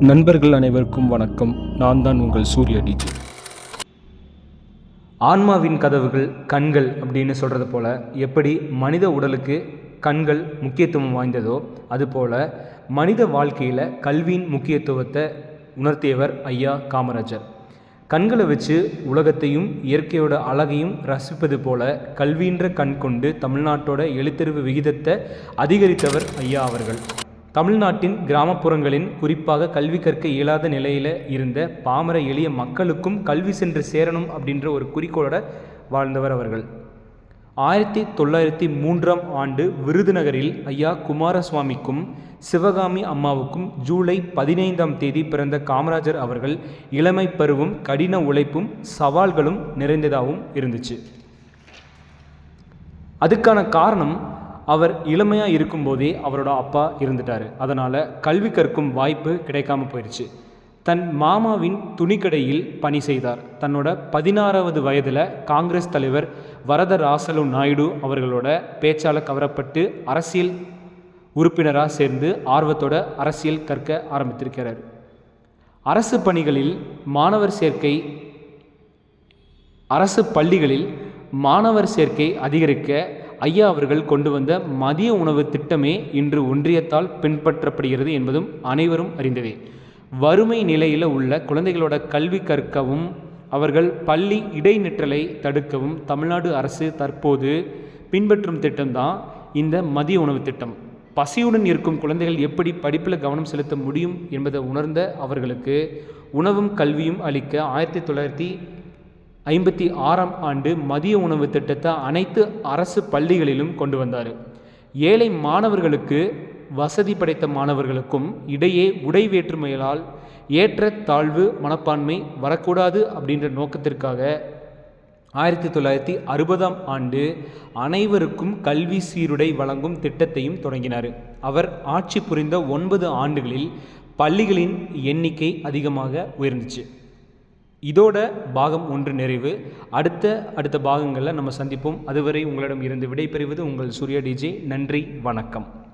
நண்பர்கள் அனைவருக்கும் வணக்கம். நான் தான் உங்கள் சூரிய டிஜி ஆன்மாவின் கதவுகள் கண்கள் அப்படின்னு சொல்கிறது போல் எப்படி மனித உடலுக்கு கண்கள் முக்கியத்துவம் வாய்ந்ததோ அதுபோல் மனித வாழ்க்கையில் கல்வியின் முக்கியத்துவத்தை உணர்த்தியவர் ஐயா காமராஜர். கண்களை வச்சு உலகத்தையும் இயற்கையோட அழகையும் ரசிப்பது போல கல்வின்ற கண் கொண்டு தமிழ்நாட்டோட எழுத்தறிவு விகிதத்தை அதிகரித்தவர் ஐயா அவர்கள். தமிழ்நாட்டின் கிராமப்புறங்களின் குறிப்பாக கல்வி கற்க இயலாத நிலையில் இருந்த பாமர எளிய மக்களுக்கும் கல்வி சென்று சேரணும் அப்படின்ற ஒரு குறிக்கோளோட வாழ்ந்தவர் அவர்கள். ஆயிரத்தி தொள்ளாயிரத்தி மூன்றாம் ஆண்டு விருதுநகரில் ஐயா குமாரசுவாமிக்கும் சிவகாமி அம்மாவுக்கும் ஜூலை பதினைந்தாம் தேதி பிறந்த காமராஜர் அவர்கள் இளமை பருவம் கடின உழைப்பும் சவால்களும் நிறைந்ததாகவும் இருந்துச்சு. அதுக்கான காரணம் அவர் இளமையாக இருக்கும்போதே அவரோட அப்பா இருந்துட்டார். அதனால் கல்வி கற்கும் வாய்ப்பு கிடைக்காம போயிடுச்சு தன் மாமாவின் துணிக்கடையில் பணி செய்தார். தன்னோட பதினாறாவது வயதில் காங்கிரஸ் தலைவர் வரதராசலு நாயுடு அவர்களோட பேச்சால் கவரப்பட்டு அரசியல் உறுப்பினராக சேர்ந்து ஆர்வத்தோட அரசியல் கற்க ஆரம்பித்திருக்கிறார். அரசு பணிகளில் மாணவர் சேர்க்கை அரசு பள்ளிகளில் மாணவர் சேர்க்கை அதிகரிக்க ஐயா அவர்கள் கொண்டு வந்த மதிய உணவு திட்டமே இன்று ஒன்றியத்தால் பின்பற்றப்படுகிறது என்பதும் அனைவரும் அறிந்ததே. வறுமை நிலையில் உள்ள குழந்தைகளோட கல்வி கற்கவும் அவர்கள் பள்ளி இடைநிற்றலை தடுக்கவும் தமிழ்நாடு அரசு தற்போது பின்பற்றும் திட்டம்தான் இந்த மதிய உணவு திட்டம். பசியுடன் இருக்கும் குழந்தைகள் எப்படி படிப்பில் கவனம் செலுத்த முடியும் என்பதை உணர்ந்த அவர்களுக்கு உணவும் கல்வியும் அளிக்க ஆயிரத்தி தொள்ளாயிரத்தி ஐம்பத்தி ஆறாம் ஆண்டு மதிய உணவு திட்டத்தை அனைத்து அரசு பள்ளிகளிலும் கொண்டு வந்தார். ஏழை மாணவர்களுக்கு வசதி படைத்த மாணவர்களுக்கும் இடையே உடை வேற்றுமைகளால் ஏற்ற தாழ்வு மனப்பான்மை வரக்கூடாது அப்படின்ற நோக்கத்திற்காக ஆயிரத்தி தொள்ளாயிரத்தி அறுபதாம் ஆண்டு அனைவருக்கும் கல்வி சீருடை வழங்கும் திட்டத்தையும் தொடங்கினார். அவர் ஆட்சி புரிந்த ஒன்பது ஆண்டுகளில் பள்ளிகளின் எண்ணிக்கை அதிகமாக உயர்ந்துச்சு. இதோட பாகம் ஒன்று நிறைவு. அடுத்த அடுத்த பாகங்களில் நம்ம சந்திப்போம். அதுவரை உங்களிடம் இருந்து விடைபெறுவது உங்கள் சூர்யா டிஜே. நன்றி வணக்கம்.